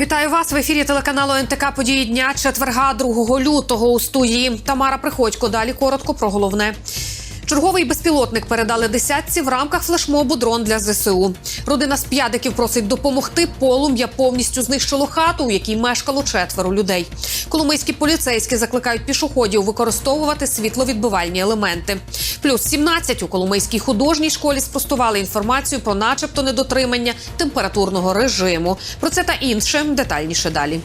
Вітаю вас в ефірі телеканалу НТК Події дня четверга 2 лютого у студії Тамара Приходько. Далі коротко про головне. Черговий безпілотник передали десятці в рамках флешмобу дрон для ЗСУ. Родина з п'ядиків просить допомогти. Полум'я повністю знищило хату, у якій мешкало четверо людей. Коломийські поліцейські закликають пішоходів використовувати світловідбивальні елементи. Плюс 17 у Коломийській художній школі спростували інформацію про, начебто, недотримання температурного режиму. Про це та інше детальніше далі.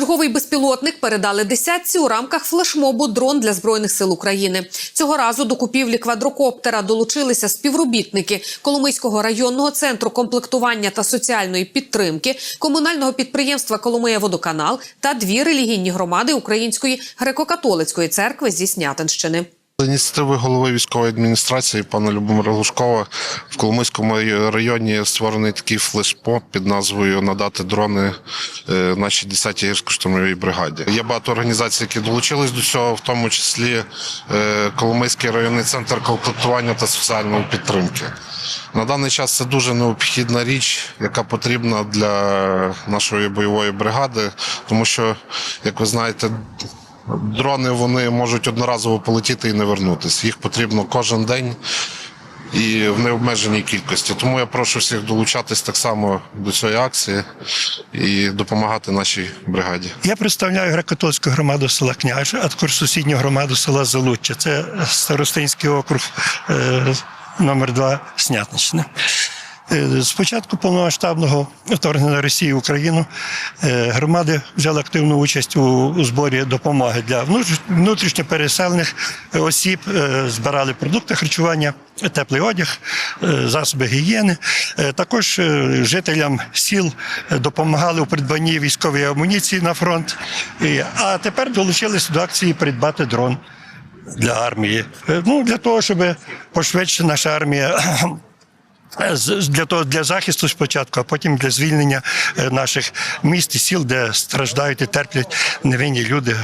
Черговий безпілотник передали десятці у рамках флешмобу дрон для збройних сил України. Цього разу до купівлі квадрокоптера долучилися співробітники Коломийського районного центру комплектування та соціальної підтримки, комунального підприємства Коломия Водоканал та дві релігійні громади Української греко-католицької церкви зі Снятинщини. Ініціативи голови військової адміністрації пана Любомира Глушкова в Коломийському районі створений такий флешпоп під назвою Надати дрони е, нашій 10-й гірсько-штурмовій бригаді. Є багато організацій, які долучились до цього, в тому числі е, Коломийський районний центр комплектування та соціальної підтримки. На даний час це дуже необхідна річ, яка потрібна для нашої бойової бригади, тому що, як ви знаєте, Дрони вони можуть одноразово полетіти і не вернутися. Їх потрібно кожен день і в необмеженій кількості. Тому я прошу всіх долучатись так само до цієї акції і допомагати нашій бригаді. Я представляю греко-католицьку громаду села Княже, а також сусідню громаду села Залуччя. Це Старостинський округ е, номер 2 Снятничне. Е, З початку повномасштабного вторгнення Росії в Україну е, громади взяли активну участь у, зборі допомоги для внутріш- внутрішньо осіб, е, збирали продукти харчування, теплий одяг, засоби гігієни. Також жителям сіл допомагали у придбанні військової амуніції на фронт. А тепер долучилися до акції придбати дрон для армії. Ну, для того, щоб пошвидше наша армія для того для захисту спочатку, а потім для звільнення е, наших міст і сіл, де страждають і терплять невинні люди,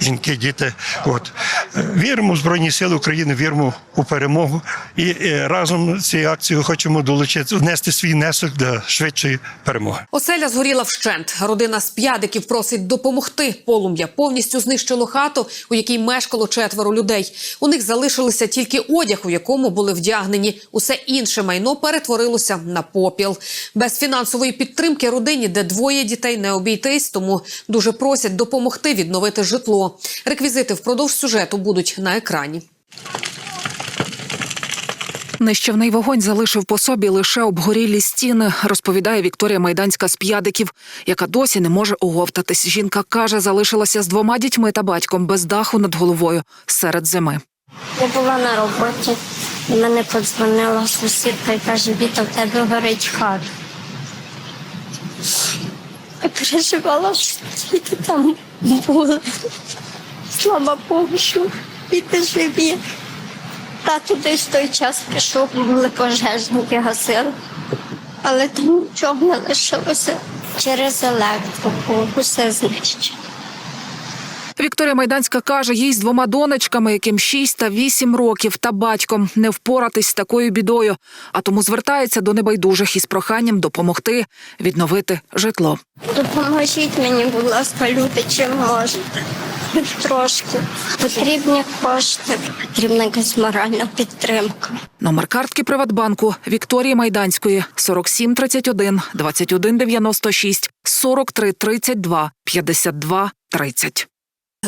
жінки, діти. От Е, віримо в Збройні Сили України, віримо у перемогу. І е, разом з цією акцією хочемо долучити внести свій внесок для швидшої перемоги. Оселя згоріла вщент. Родина з п'ядиків просить допомогти. Полум'я повністю знищило хату, у якій мешкало четверо людей. У них залишилося тільки одяг, у якому були вдягнені. Усе інше майно перетворилося на попіл. Без фінансової підтримки родині, де двоє дітей не обійтись, тому дуже просять допомогти відновити житло. Реквізити впродовж сюжету будуть на екрані. Нищівний вогонь залишив по собі лише обгорілі стіни, розповідає Вікторія Майданська з п'ядиків, яка досі не може оговтатись. Жінка каже, залишилася з двома дітьми та батьком без даху над головою серед зими. Я була на роботі, і мене подзвонила сусідка і каже, Віта, в тебе горить хата. Я переживала, що діти там були. Слава Богу, що діти живі. Тато десь в той час пішов, були пожежники гасили. Але там нічого не лишилося через електрику, усе знищено. Вікторія Майданська каже, їй з двома донечками, яким 6 та 8 років, та батьком не впоратись з такою бідою, а тому звертається до небайдужих із проханням допомогти відновити житло. Допоможіть мені, будь ласка, люди, чим можете. Трошки. Потрібні кошти, потрібна якась моральна підтримка. Номер картки Приватбанку Вікторії Майданської 47 31 21 96 43 32 52 30.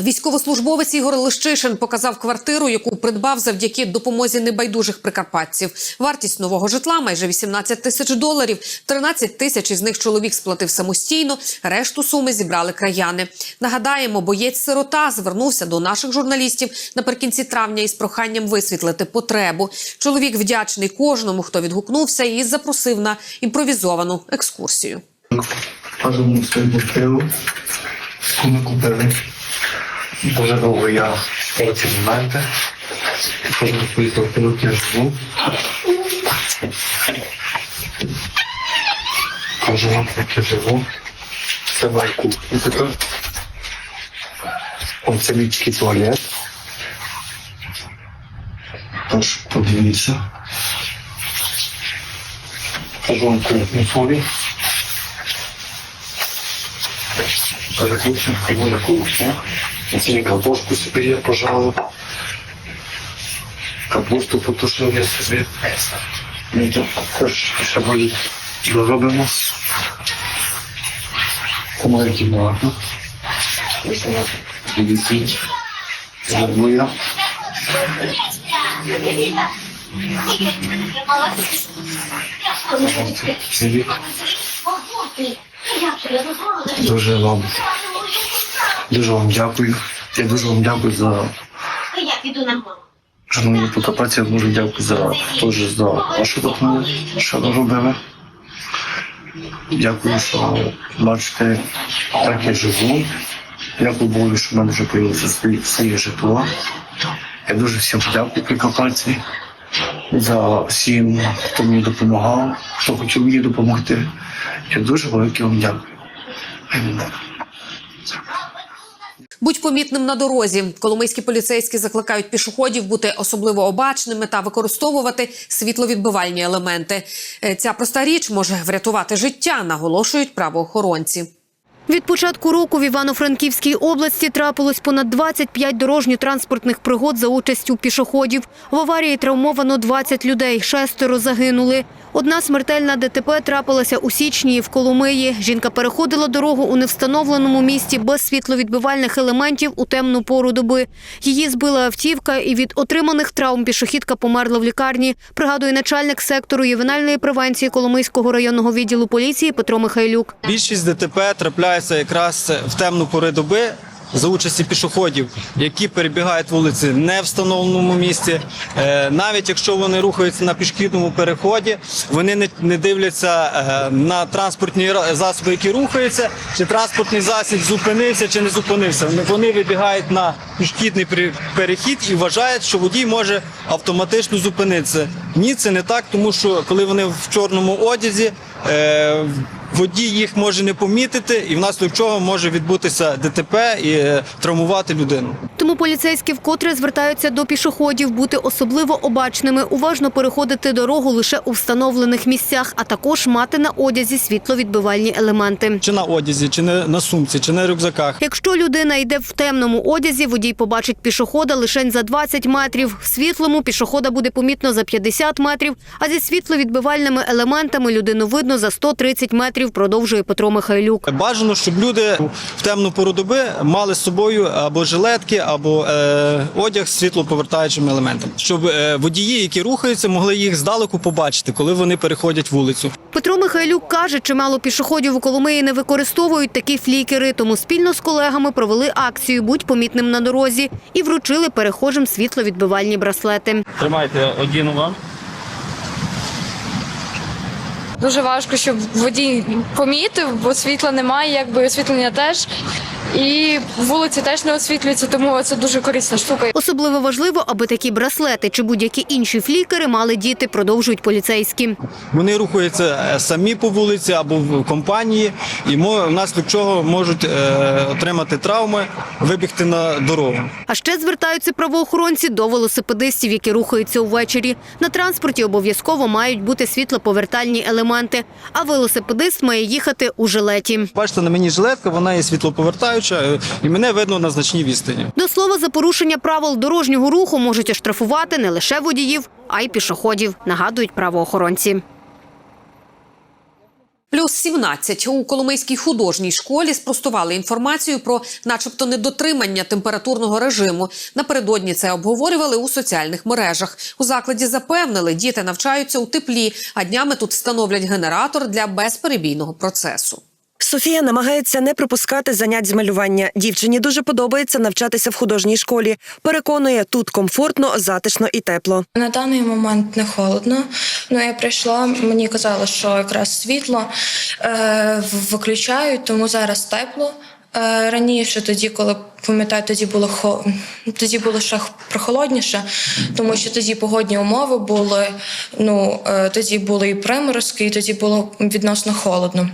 Військовослужбовець Ігор Лищишин показав квартиру, яку придбав завдяки допомозі небайдужих прикарпатців. Вартість нового житла майже 18 тисяч доларів. 13 тисяч із них чоловік сплатив самостійно. Решту суми зібрали краяни. Нагадаємо, боєць-сирота звернувся до наших журналістів наприкінці травня із проханням висвітлити потребу. Чоловік вдячний кожному, хто відгукнувся, і запросив на імпровізовану екскурсію. Разом з цим купив, ми купили. Дуже довго я шукав ці моменти. Кожен свої квартиру я живу. Кажу вам, як я живу. Це моя кухня така. Оце мій такий туалет. Тож подивіться. Кажу вам кухню свою. Кухня, моя кухня. Оце я картошку собі я пожалуй. Капусту потушив я собі. Ну, то Тож ще буде доробимо. Моя кімната. Дивіться. Це. Дуже вам, дуже вам дякую. Я дуже вам дякую за шановні покопації, дуже дякую за теж за вашу допомогу, що ви робили. Дякую, що бачите, так я живу. Дякую Богу, що в мене вже появилося своє, житло. Я дуже всім дякую прикопації за всім, хто мені допомагав, хто хотів мені допомогти. Я дуже велике вам дякую. Будь помітним на дорозі. Коломийські поліцейські закликають пішоходів бути особливо обачними та використовувати світловідбивальні елементи. Е, Ця проста річ може врятувати життя, наголошують правоохоронці. Від початку року в Івано-Франківській області трапилось понад 25 дорожньо-транспортних пригод за участю пішоходів. В аварії травмовано 20 людей, шестеро загинули. Одна смертельна ДТП трапилася у січні в Коломиї. Жінка переходила дорогу у невстановленому місті без світловідбивальних елементів у темну пору доби. Її збила автівка, і від отриманих травм пішохідка померла в лікарні. Пригадує начальник сектору ювенальної превенції Коломийського районного відділу поліції Петро Михайлюк. Більшість ДТП трапляється якраз в темну пори доби за участі пішоходів, які перебігають вулиці не в встановленому місці. Е, Навіть якщо вони рухаються на пішохідному переході, вони не, дивляться е, на транспортні засоби, які рухаються, чи транспортний засіб зупинився чи не зупинився. Вони- вибігають на пішохідний пере- перехід і вважають, що водій може автоматично зупинитися. Ні, це не так, тому що коли вони в чорному одязі. Водій їх може не помітити, і внаслідок чого може відбутися ДТП і е, травмувати людину. Тому поліцейські вкотре звертаються до пішоходів бути особливо обачними, уважно переходити дорогу лише у встановлених місцях, а також мати на одязі світловідбивальні елементи. Чи на одязі, чи на, на сумці, чи на рюкзаках. Якщо людина йде в темному одязі, водій побачить пішохода лише за 20 метрів. В світлому пішохода буде помітно за 50 метрів, а зі світловідбивальними елементами людину видно за 130 метрів, продовжує Петро Михайлюк. Бажано, щоб люди в темну пору доби мали з собою або жилетки, або е, одяг з світлоповертаючими елементами, щоб е, водії, які рухаються, могли їх здалеку побачити, коли вони переходять вулицю. Петро Михайлюк каже, чимало пішоходів у Коломиї не використовують такі флікери, тому спільно з колегами провели акцію Будь помітним на дорозі і вручили перехожим світловідбивальні браслети. Тримайте одіну вам. Дуже важко, щоб водій помітив, бо світла немає, якби освітлення теж. І вулиці теж не освітлюються, тому це дуже корисна штука. Особливо важливо, аби такі браслети чи будь-які інші флікери мали діти, продовжують поліцейські. Вони рухаються е, самі по вулиці або в компанії, і мо- внаслідок чого можуть е, отримати травми, вибігти на дорогу. А ще звертаються правоохоронці до велосипедистів, які рухаються увечері. На транспорті обов'язково мають бути світлоповертальні елементи, а велосипедист має їхати у жилеті. Бачите, на мені жилетка, вона є світлоповертаюча, е, і мене видно на значній відстані. До слова, за порушення правил дорожнього руху можуть оштрафувати не лише водіїв, а й пішоходів, нагадують правоохоронці. Плюс 17. у Коломийській художній школі спростували інформацію про, начебто, недотримання температурного режиму. Напередодні це обговорювали у соціальних мережах. У закладі запевнили, діти навчаються у теплі, а днями тут встановлять генератор для безперебійного процесу. Софія намагається не пропускати занять з малювання. Дівчині дуже подобається навчатися в художній школі. Переконує, тут комфортно, затишно і тепло. На даний момент не холодно. Ну я прийшла, мені казали, що якраз світло е, виключають, тому зараз тепло. Е, раніше, тоді, коли пам'ятаю, тоді було хо... тоді було ще прохолодніше, тому що тоді погодні умови були. Ну е, тоді були і приморозки, і тоді було відносно холодно.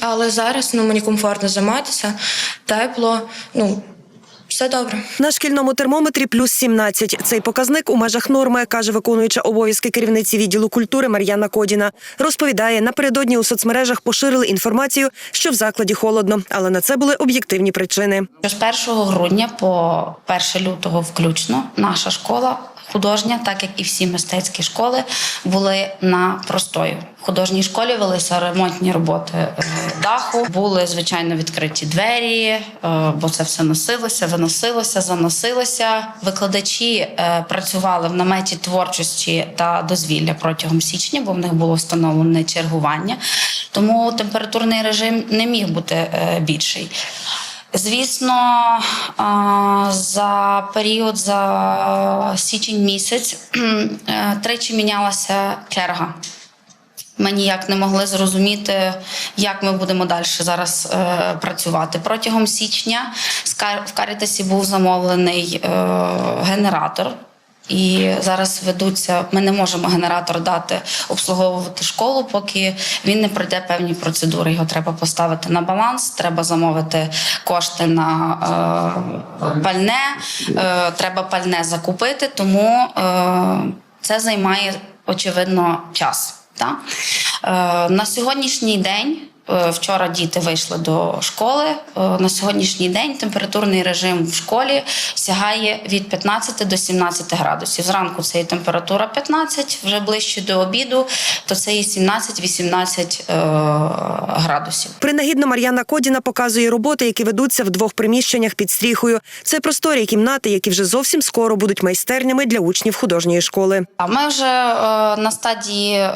Але зараз ну мені комфортно займатися, тепло, ну все добре. На шкільному термометрі плюс 17. Цей показник у межах норми, каже виконуюча обов'язки керівниці відділу культури Мар'яна Кодіна. Розповідає, напередодні у соцмережах поширили інформацію, що в закладі холодно, але на це були об'єктивні причини. З 1 грудня по 1 лютого включно наша школа художня, так як і всі мистецькі школи, були на простою. В художній школі велися ремонтні роботи е, даху, були звичайно відкриті двері, е, бо це все носилося, виносилося, заносилося. Викладачі е, працювали в наметі творчості та дозвілля протягом січня, бо в них було встановлене чергування. Тому температурний режим не міг бути більший. Звісно, за період за січень місяць е, тричі мінялася черга. Ми ніяк не могли зрозуміти, як ми будемо далі зараз е, працювати. Протягом січня в Карітасі був замовлений е, генератор. І зараз ведуться. Ми не можемо генератор дати обслуговувати школу, поки він не пройде певні процедури. Його треба поставити на баланс, треба замовити кошти на е, пальне, е, треба пальне закупити, тому е, це займає очевидно час. Та? Е, на сьогоднішній день. Е, Вчора діти вийшли до школи. Е, На сьогоднішній день температурний режим в школі сягає від 15 до 17 градусів. Зранку це є температура 15, вже ближче до обіду, то це є 17-18 е, градусів. Принагідно Мар'яна Кодіна показує роботи, які ведуться в двох приміщеннях під стріхою. Це просторі кімнати, які вже зовсім скоро будуть майстернями для учнів художньої школи. А ми вже на стадії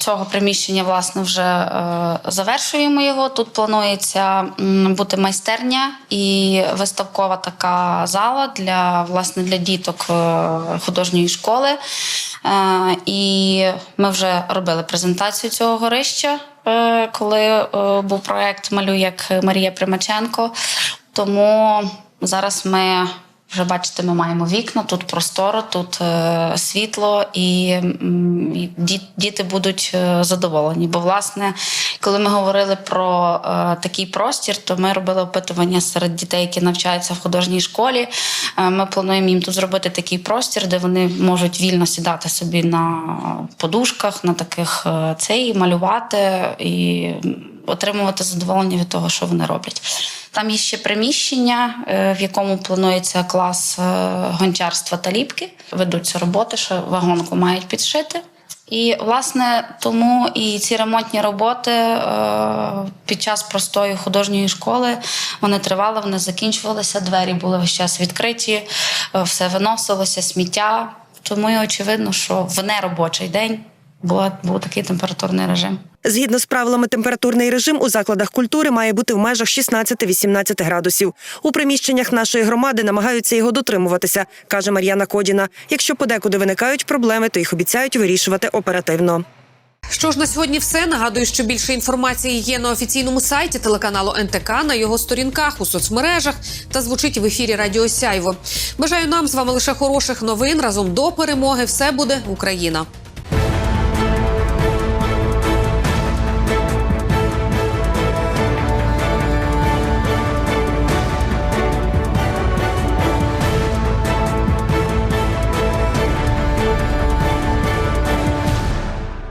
цього приміщення власне вже е, завершуємо його. Тут планується бути майстерня і виставкова така зала для власне для діток е, художньої школи. Е, і ми вже робили презентацію цього горища, коли був проект Малюй як Марія Примаченко. Тому зараз ми вже бачите, ми маємо вікна, тут просторо, тут е, світло, і, діти будуть е, задоволені. Бо, власне, коли ми говорили про е, такий простір, то ми робили опитування серед дітей, які навчаються в художній школі. Ми плануємо їм тут зробити такий простір, де вони можуть вільно сідати собі на подушках, на таких цей, малювати і отримувати задоволення від того, що вони роблять. Там є ще приміщення, е, в якому планується клас е, гончарства та ліпки. Ведуться роботи, що вагонку мають підшити. І, власне, тому і ці ремонтні роботи е, під час простої художньої школи вони тривали, вони закінчувалися, двері були весь час відкриті, все виносилося, сміття. Тому і очевидно, що в неробочий день була, був такий температурний режим. Згідно з правилами, температурний режим у закладах культури має бути в межах 16-18 градусів. У приміщеннях нашої громади намагаються його дотримуватися, каже Мар'яна Кодіна. Якщо подекуди виникають проблеми, то їх обіцяють вирішувати оперативно. Що ж на сьогодні все. Нагадую, що більше інформації є на офіційному сайті телеканалу НТК, на його сторінках у соцмережах та звучить в ефірі Радіо Сяйво. Бажаю нам з вами лише хороших новин. Разом до перемоги. Все буде Україна.